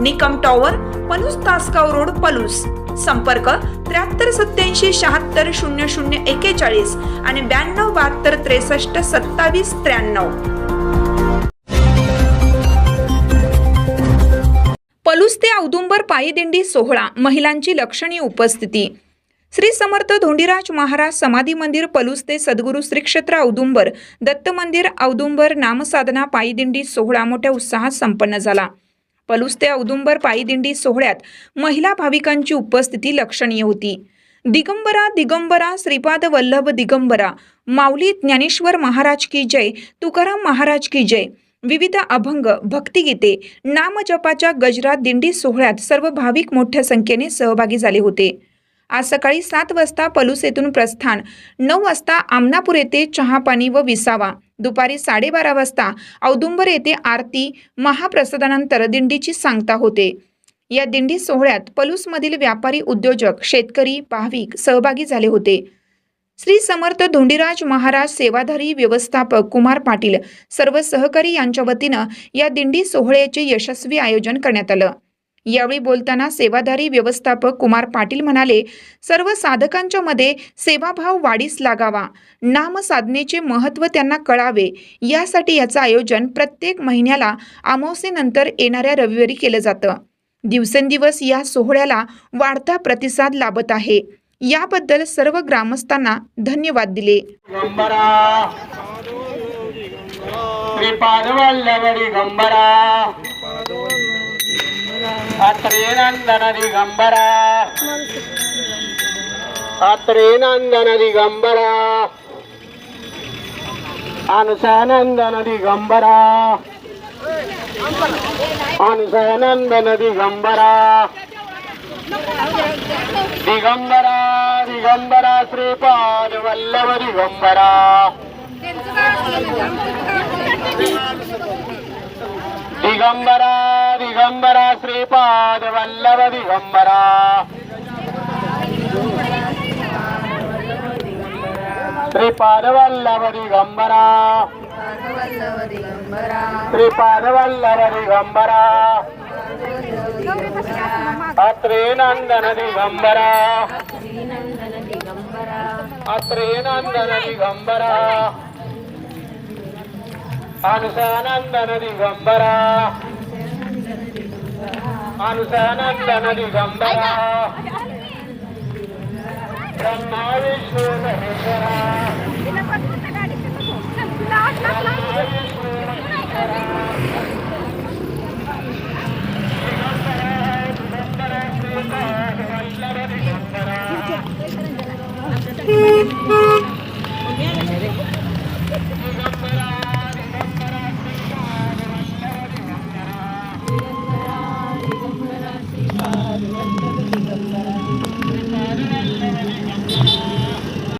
Nikam tower Palus Tasgaon road Palus. संपर्क त्र्याहत्तर सत्याऐंशी शहात्तर शून्य शून्य एकेचाळीस आणि ब्याण्णव बहात्तर त्रेसष्ट सत्तावीस त्र्याण्णव. पलूस ते औदुंबर पायीदिंडी सोहळा महिलांची लक्षणीय उपस्थिती. श्री समर्थ धोंडीराज महाराज समाधी मंदिर पलूस ते सद्गुरू श्री क्षेत्र औदुंबर दत्त मंदिर औदुंबर नामसाधना पायीदिंडी सोहळा मोठ्या उत्साहात संपन्न झाला. पलूस ते औदुंबर पायीदिंडी सोहळ्यात महिला भाविकांची उपस्थिती लक्षणीय होती. दिगंबरा दिगंबरा श्रीपाद वल्लभ दिगंबरा माऊली ज्ञानेश्वर महाराज की जय तुकाराम महाराज की जय विविध अभंग भक्तिगीते नामजपाच्या गजरात दिंडी सोहळ्यात सर्व भाविक मोठ्या संख्येने सहभागी झाले होते. आज सकाळी सात वाजता पलूस येथून प्रस्थान नऊ वाजता आमनापूर येथे चहापाणी व विसावा दुपारी साडेबारा वाजता औदुंबर येथे आरती महाप्रसादानंतर दिंडीची सांगता होते. या दिंडी सोहळ्यात पलूसमधील व्यापारी उद्योजक शेतकरी भाविक सहभागी झाले होते. श्री समर्थ धोंडीराज महाराज सेवाधारी व्यवस्थापक कुमार पाटील सर्व सहकारी यांच्या वतीनं या दिंडी सोहळ्याचे यशस्वी आयोजन करण्यात आलं. यावेळी बोलताना सेवाधारी व्यवस्थापक कुमार पाटील म्हणाले सर्व साधकांच्या मध्ये सेवाभाव वाढीस लागावा. नाम साधनेचे महत्त्व त्यांना कळावे. यासाठी याचं आयोजन प्रत्येक महिन्याला अमावस्येनंतर येणाऱ्या रविवारी केलं जातं. दिवसेंदिवस या सोहळ्याला वाढता प्रतिसाद लाभत आहे. याबद्दल सर्व ग्रामस्थांना धन्यवाद दिले. गंबरा. श्रीपादवल्लभ दिगंबरा अत्रे नंदन दिगंबरा अत्रे नंदन दिगंबरा अनुसानंदन दिगंबरा अनुसानंदन दिगंबरा दिगंबरा दिगंबरा श्रीपाद वल्लभ दिगंबरा। दिगंबरा दिगंबरा श्रीपाद वल्लभ दिगंबरा। श्रीपाद वल्लभ दिगंबरा। श्रीपाद वल्लभ दिगंबरा। अत्रे नंदन दिगंबरा अत्रे नंदन दिगंबरा अनुसानंदन